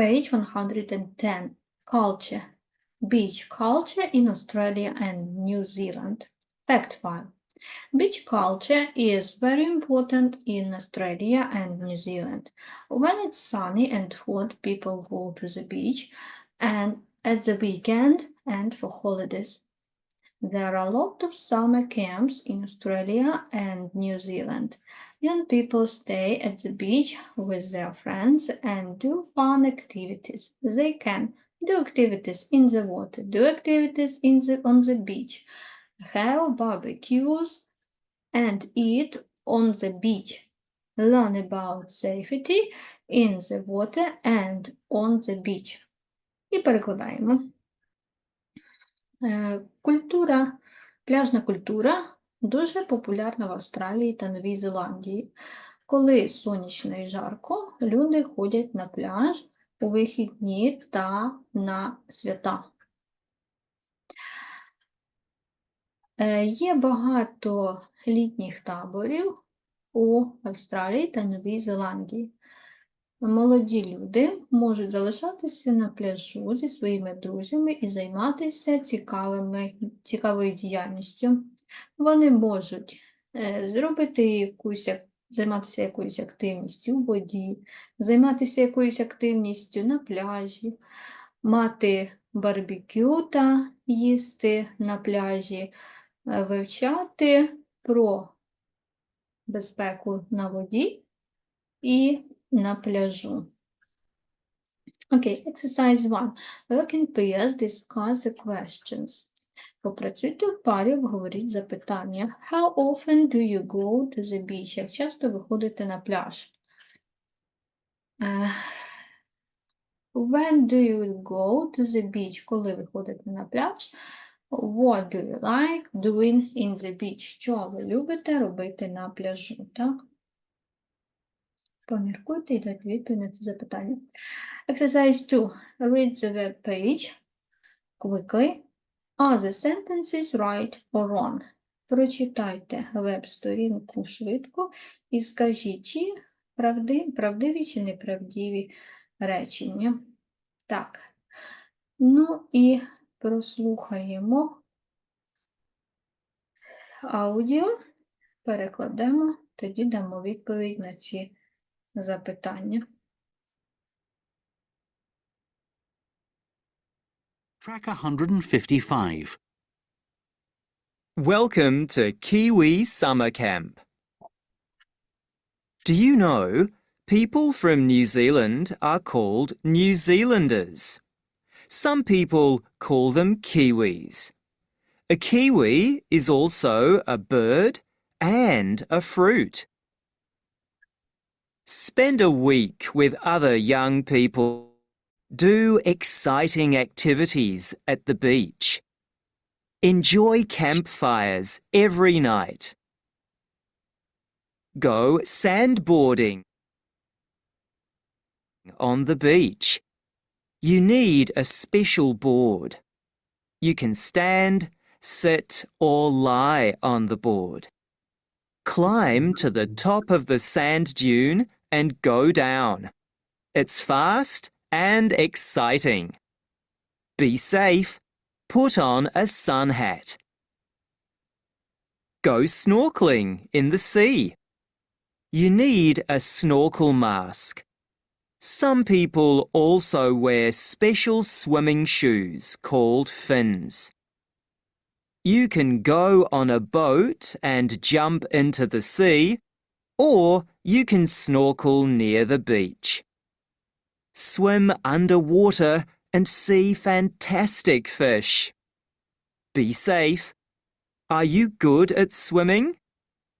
Page 110. Culture. Beach culture in Australia and New Zealand. Fact 5. Beach culture is very important in Australia and New Zealand. When it's sunny and hot, people go to the beach and at the weekend and for holidays. There are a lot of summer camps in Australia and New Zealand. Young people stay at the beach with their friends and do fun activities. They can do activities in the water, do activities in the, on the beach, have barbecues, and eat on the beach. Learn about safety in the water and on the beach. І перекладаємо. Е, Культура, пляжна культура дуже популярна в Австралії та Новій Зеландії. Коли сонячно і жарко, люди ходять на пляж у вихідні та на свята. Е, Є багато літніх таборів у Австралії та Новій Зеландії. Молоді люди можуть залишатися на пляжу зі своїми друзями і займатися цікавими, цікавою діяльністю. Вони можуть е, зробити якусь, займатися якоюсь активністю у воді, займатися якоюсь активністю на пляжі, мати барбекю та їсти на пляжі, е, вивчати про безпеку на воді і на пляжу. Окей, exercise 1. Work in pairs, discuss the questions. Попрацюйте в парі, обговоріть запитання. How often do you go to the beach? Як часто ви ходите на пляж? Е, When do you go to the beach? Коли ви ходите на пляж? What do you like doing in the beach? Що ви любите робити на пляжу? Так? Поміркуйте і дайте відповідь на це запитання. Exercise 2. Read the web page quickly. Are the sentences right or wrong? Прочитайте веб-сторінку швидко і скажіть, чи правди, правдиві чи неправдиві речення. Так. Ну і прослухаємо аудіо, перекладемо, тоді дамо відповідь на ці запитання. Track 155. Welcome to Kiwi Summer Camp. Do you know people from New Zealand are called New Zealanders? Some people call them Kiwis. A kiwi is also a bird and a fruit. Spend a week with other young people. Do exciting activities at the beach. Enjoy campfires every night. Go sandboarding on the beach. You need a special board. You can stand, sit, or lie on the board. Climb to the top of the sand dune and go down. It's fast and exciting. Be safe. Put on a sun hat. Go snorkeling in the sea. You need a snorkel mask. Some people also wear special swimming shoes called fins. You can go on a boat and jump into the sea, or you can snorkel near the beach. Swim underwater and see fantastic fish. Be safe. Are you good at swimming?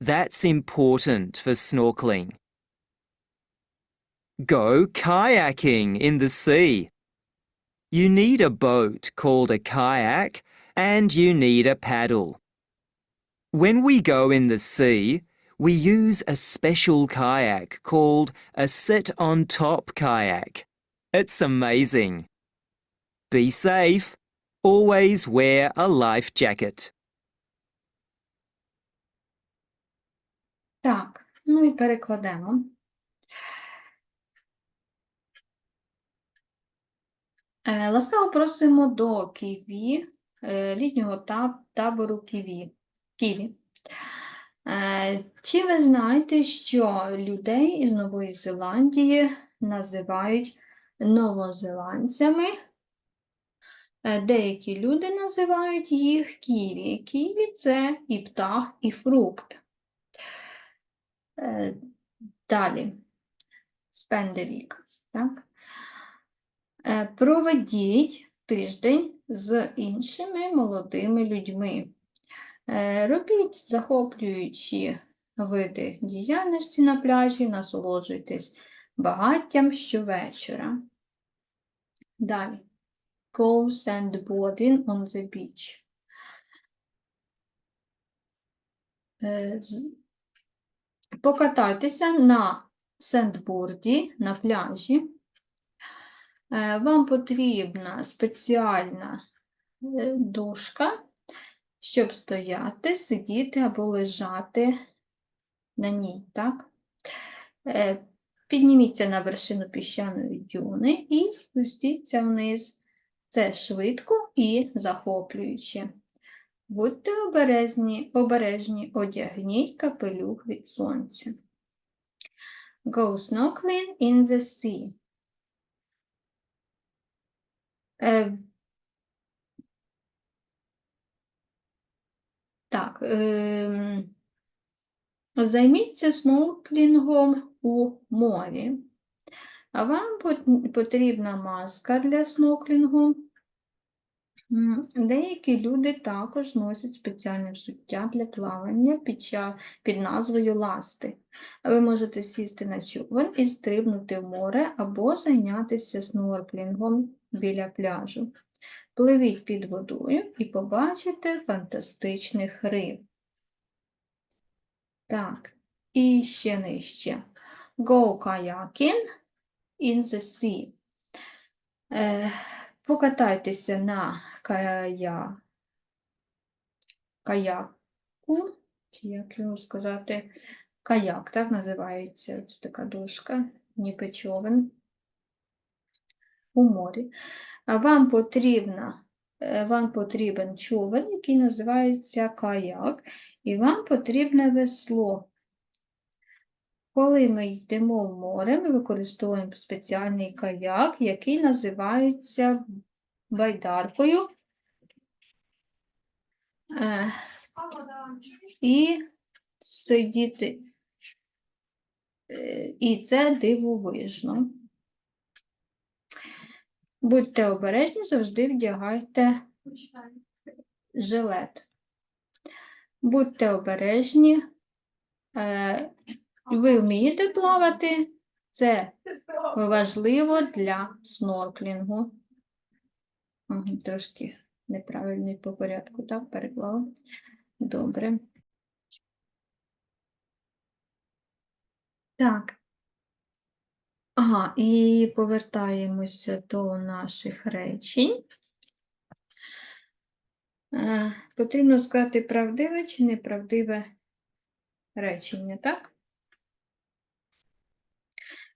That's important for snorkeling. Go kayaking in the sea. You need a boat called a kayak and you need a paddle. When we go in the sea, we use a special kayak called a sit on top kayak. It's amazing. Be safe. Always wear a life jacket. Так, ну і перекладемо. Е, Ласкаво просимо до Ківі, е, літнього табору Ківі. Ківі. Е, Чи ви знаєте, що людей із Нової Зеландії називають новозеландцями? Е, Деякі люди називають їх ківі. Ківі це і птах, і фрукт. Е, Далі. Week. Так? Проведіть тиждень з іншими молодими людьми. Е, Робіть захоплюючі види діяльності на пляжі, насолоджуйтесь багаттям щовечора. Далі. Go sandboarding on the beach. Е, Покатайтеся на сендборді на пляжі. Е, Вам потрібна спеціальна дошка, щоб стояти, сидіти або лежати на ній. Так? Е, Підніміться на вершину піщаної дюни і спустіться вниз. Це швидко і захоплююче. Будьте обережні, обережні, одягніть капелюх від сонця. Go snorkeling in the sea. Так, ем, займіться снорклінгом у морі. Вам потрібна маска для снорклінгу. М, Деякі люди також носять спеціальне взуття для плавання під, під назвою ласти. Ви можете сісти на човен і стрибнути в море або зайнятися снорклінгом біля пляжу. Пливіть під водою і побачите фантастичних риб. Так, і ще нижче. Go kayaking in the sea. Е, покатайтеся на кая... каяку, чи як його сказати, каяк, так називається ось така дошка, ніби човен у морі. Вам потрібна, е, вам потрібен човен, який називається каяк, і вам потрібне весло. Коли ми йдемо в море, ми використовуємо спеціальний каяк, який називається байдаркою. Е, І сидіти. Е, І це дивовижно. Будьте обережні, завжди вдягайте жилет. Будьте обережні. Е, Ви вмієте плавати? Це важливо для снорклінгу. Трошки неправильний по порядку, так, переклала. Добре. Так. Ага, і повертаємося до наших речень. Е, Потрібно сказати правдиве чи неправдиве речення, так?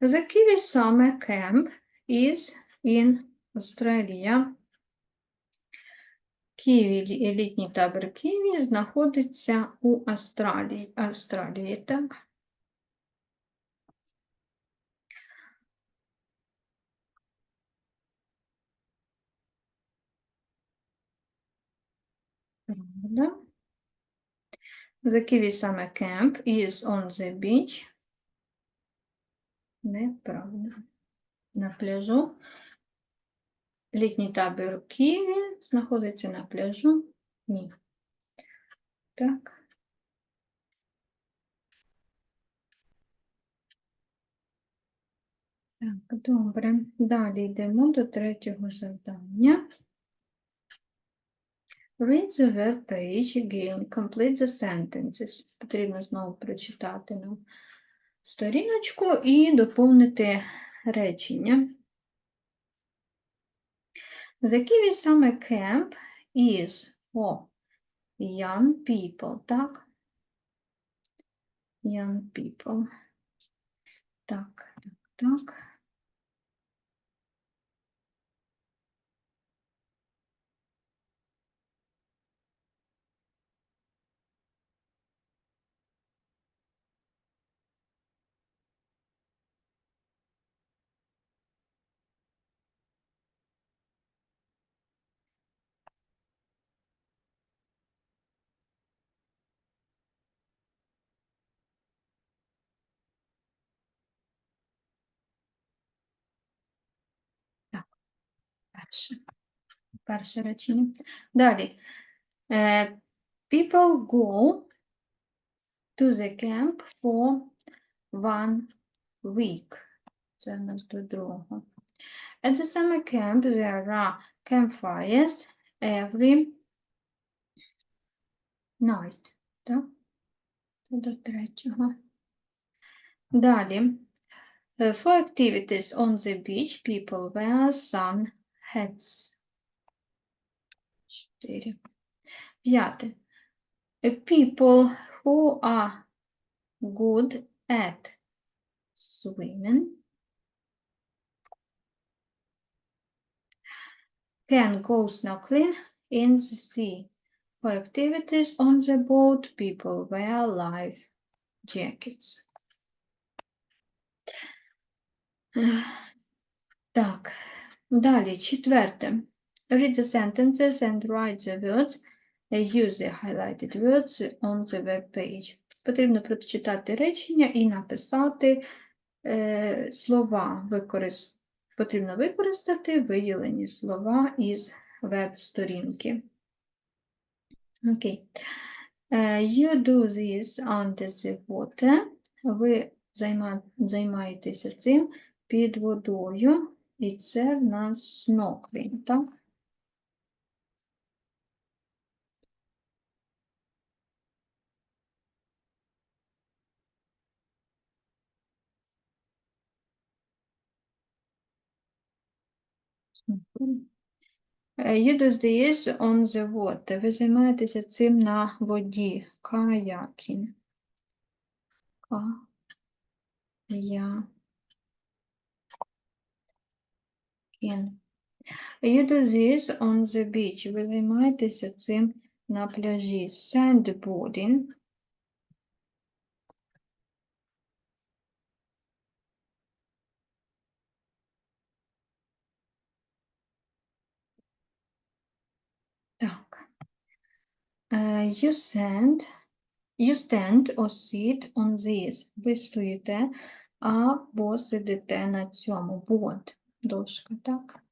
The Kiwi Summer Camp is in Australia. Києві, лі- літній табір Києві знаходиться у Австралії. Австралії, так? The Kiwi Summer Camp is on the beach. Неправда. На пляжу. Літній табір у Києві знаходиться на пляжу. Ні. Так. Так, добре. Далі йдемо до третього завдання. Read the web page again, complete the sentences. Потрібно знову прочитати нам сторіночку і доповнити речення. The Kiwi Summer Camp is for young people, так? Young people. Так, так, так. перше. Перше речення. Далі. Е, people go to the camp for one week. Це в нас до другого. At the summer camp there are campfires every night. Так? Це до третього. Далі. Е, For activities on the beach, people wear sun hats. Чотири. П'яте. Е, People who are good at swimming can go snorkeling in the sea. For activities on the boat, people wear life jackets. Ех, Так, далі, четверте. Read the sentences and write the words. Use the highlighted words on the web page. Потрібно прочитати речення і написати е, слова. Використ... Потрібно використати виділені слова із веб-сторінки. Окей. Е, You do this under the water. Ви займа... займаєтеся цим під водою, і це в нас снокрінг, так? You do this on the water. Ви займаєтеся цим на воді. Каякін. Каякін. You do this on the beach. Ви займаєтеся цим на пляжі. Sandboarding. Так. Е, You stand, you stand or sit on this. Ви стоїте або сидите на цьому. Board. Дошка, так?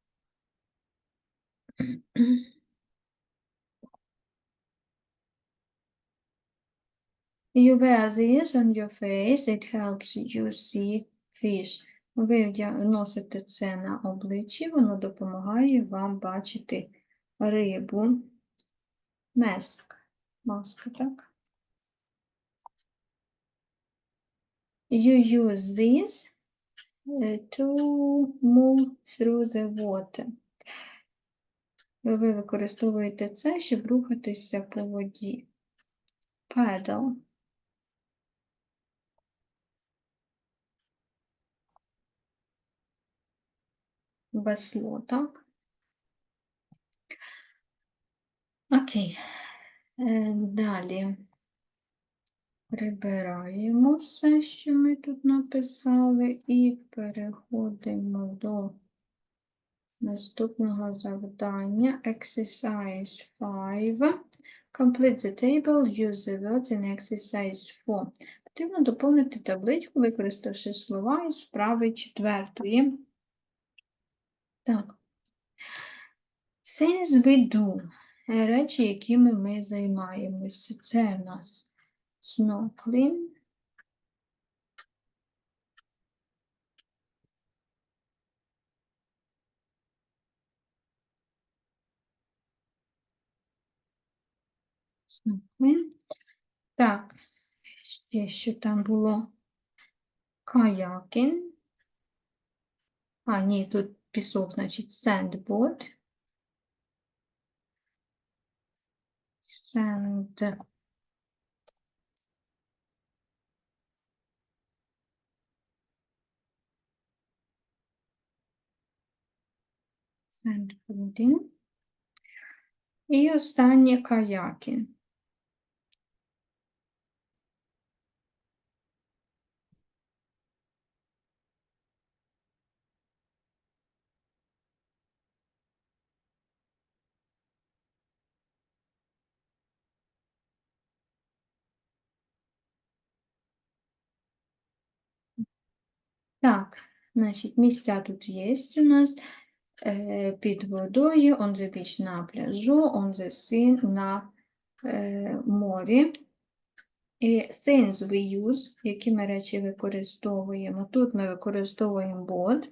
You wear this on your face, it helps you see fish. Ви носите це на обличчі, воно допомагає вам бачити рибу. Mask. Маска, так? You use this to move through the water. Ви використовуєте це, щоб рухатися по воді. Paddle. Весло, так? Окей. Е, Далі прибираємо все, що ми тут написали, і переходимо до наступного завдання. Exercise 5. Complete the table, use the words in exercise 4. Потрібно доповнити табличку, використавши слова із справи четвертої. Так. Things we do. Речі, якими ми займаємося. Це в нас snorkeling. Snorkeling. Так, ще що там було? Kayaking. А, ні, тут пісок, значить, sandboard. Sand. Sandboarding. І останнє каяки. Так, значить, місця тут є у нас. Е, під водою, on the beach на пляжу, on the sea на е, морі. І things we use, які ми речі використовуємо. Тут ми використовуємо board.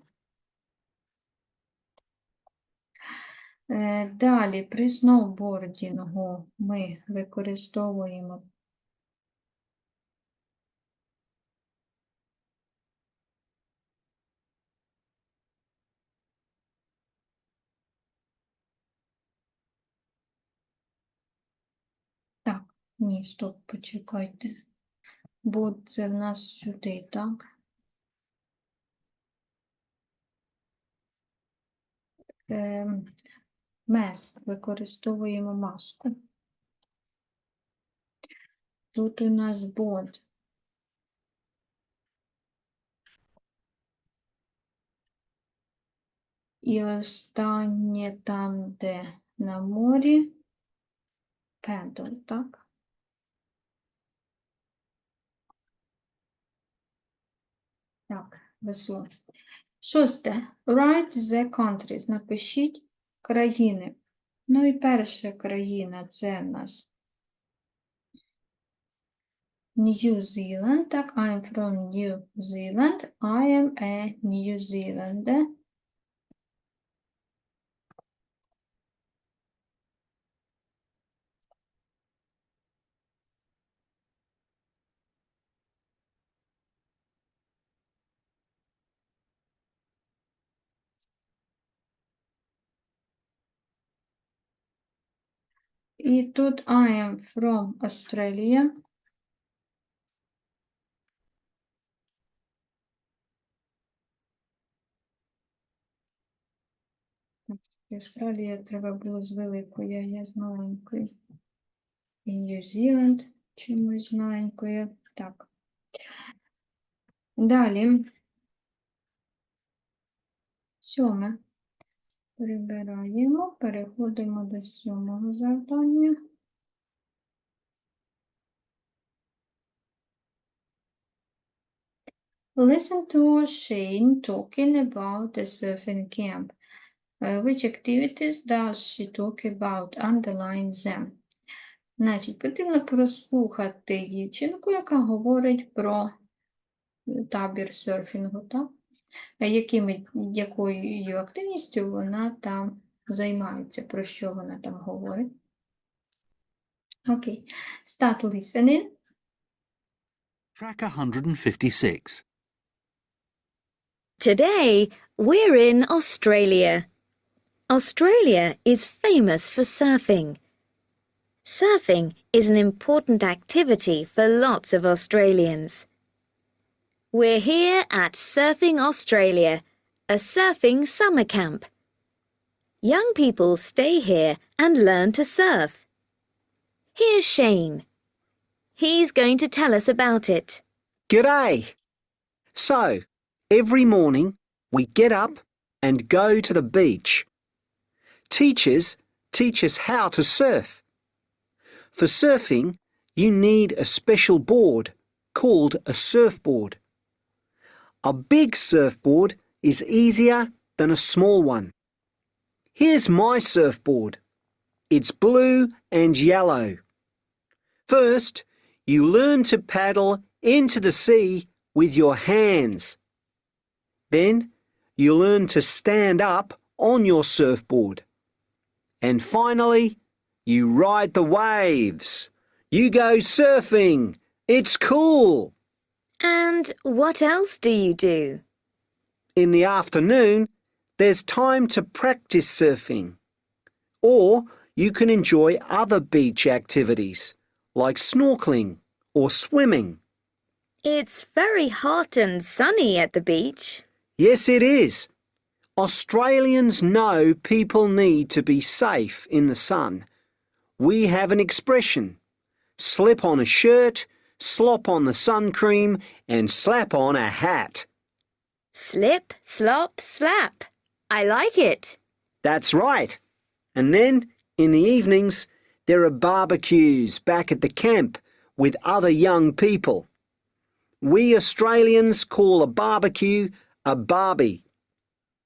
Е, Далі при сноубордінгу ми використовуємо Так, ні, стоп, почекайте. Бо це в нас сюди, так? Ем, Мес, використовуємо маску. Тут у нас бот. І останнє там, де на морі, педал, так? Так, весло. Шосте. Write the countries. Напишіть країни. Ну і перша країна це в нас New Zealand. Так, I'm from New Zealand. I am a New Zealander. І тут I am from Australia. Австралія треба було з великою, а я з маленькою. І Zealand чомусь маленькою. Так. Далі. Сьоме. Прибираємо, переходимо до сьомого завдання. Listen to Shane talking about the surfing camp. Which activities does she talk about? Underline them. Значить, потрібно прослухати дівчинку, яка говорить про табір серфінгу, так? Е, Якими, якою активністю вона там займається, про що вона там говорить. Окей. Start listening. Track 156. Today, we're in Australia. Australia is famous for surfing. Surfing is an important activity for lots of Australians. We're here at Surfing Australia, a surfing summer camp. Young people stay here and learn to surf. Here's Shane. He's going to tell us about it. G'day! So, every morning we get up and go to the beach. Teachers teach us how to surf. For surfing, you need a special board called a surfboard. A big surfboard is easier than a small one. Here's my surfboard. It's blue and yellow. First, you learn to paddle into the sea with your hands. Then, you learn to stand up on your surfboard. And finally, you ride the waves. You go surfing. It's cool. And what else do you do? In the afternoon, there's time to practice surfing. Or you can enjoy other beach activities like snorkeling or swimming. It's very hot and sunny at the beach. Yes, it is. Australians know people need to be safe in the sun. We have an expression slip on a shirt, slop on the sun cream, and slap on a hat. Slip, slop, slap. I like it. That's right. And then, in the evenings, there are barbecues back at the camp with other young people. We Australians call a barbecue a barbie.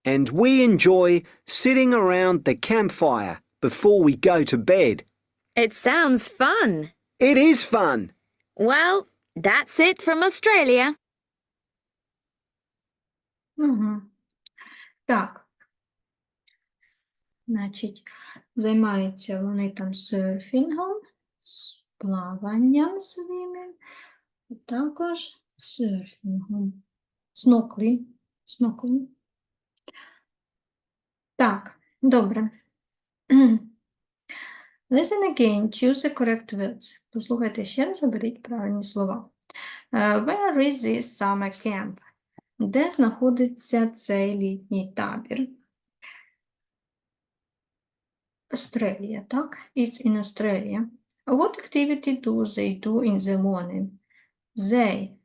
and we enjoy sitting around the campfire before we go to bed. It sounds fun. It is fun. Well, that's it from Australia. Угу. Так. Значить, займаються вони там серфінгом, з плаванням своїм, а також серфінгом. Сноклі. Сноклі. Так, добре. Listen again, choose the correct words. Послухайте ще раз, оберіть правильні слова. Е, Where is this summer camp? Де знаходиться цей літній табір? Australia, так? It's in Australia. What activity do they do in the morning? They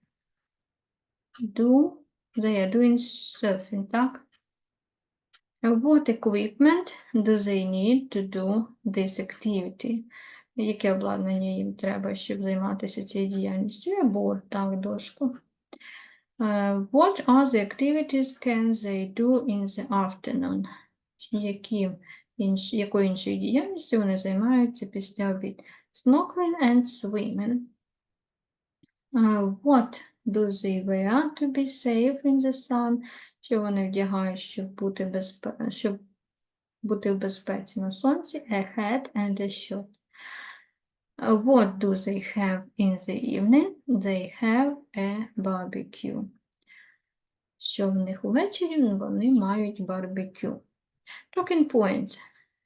do, they are doing surfing, так? What equipment do they need to do this activity? Яке обладнання їм треба, щоб займатися цією діяльністю? Я так, дошку. Uh, what other activities can they do in the afternoon? Які інш, якою іншою діяльністю вони займаються після обід? Snorkeling and swimming. Uh, what do they wear to be safe in the sun? Що вони вдягають, щоб бути, безпе... щоб бути в безпеці на сонці? A hat and a shirt. Uh, What do they have in the evening? They have a barbecue. Що в них увечері? Вони мають барбекю. Talking points.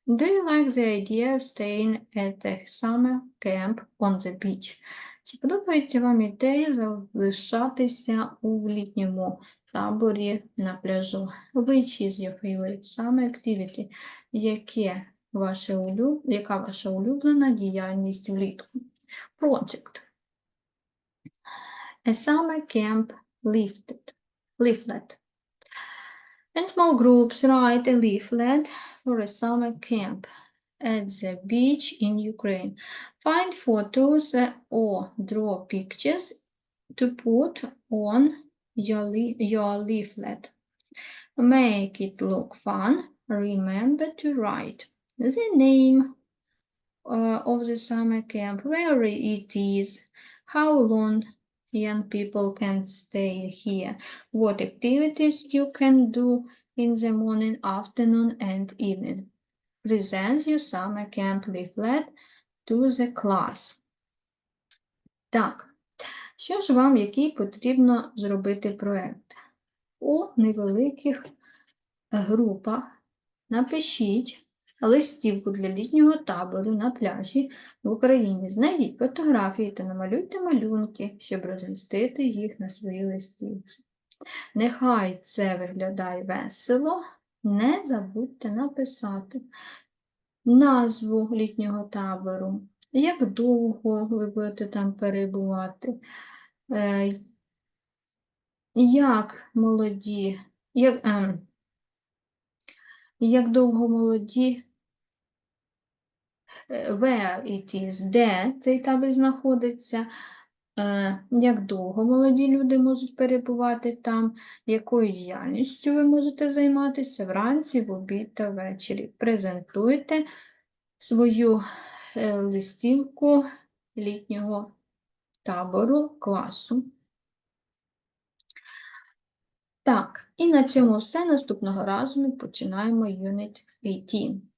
Do you like the idea of staying at a summer camp on the beach? Чи подобається вам ідея залишатися у літньому таборі на пляжу? Which is your favorite summer activity? Яке ваше улюб... Яка ваша улюблена діяльність влітку? Project. A summer camp lifted. leaflet. In small groups, write a leaflet for a summer camp at the beach in Ukraine. Find photos uh, or draw pictures to put on your, le- your leaflet. Make it look fun. Remember to write the name uh, of the summer camp, where it is, how long young people can stay here, what activities you can do in the morning, afternoon, and evening. Present your summer camp leaflet to the class. Так, що ж вам, який потрібно зробити проєкт? У невеликих групах напишіть листівку для літнього табору на пляжі в Україні. Знайдіть фотографії та намалюйте малюнки, щоб розмістити їх на своїй листівці. Нехай це виглядає весело, не забудьте написати назву літнього табору, як довго ви будете там перебувати, як молоді, як, ем, як довго молоді е, where it is, де цей табір знаходиться, е, як довго молоді люди можуть перебувати там, якою діяльністю ви можете займатися вранці, в обід та ввечері. Презентуйте свою е, листівку літнього табору класу. Так, і на цьому все. Наступного разу ми починаємо Unit 18.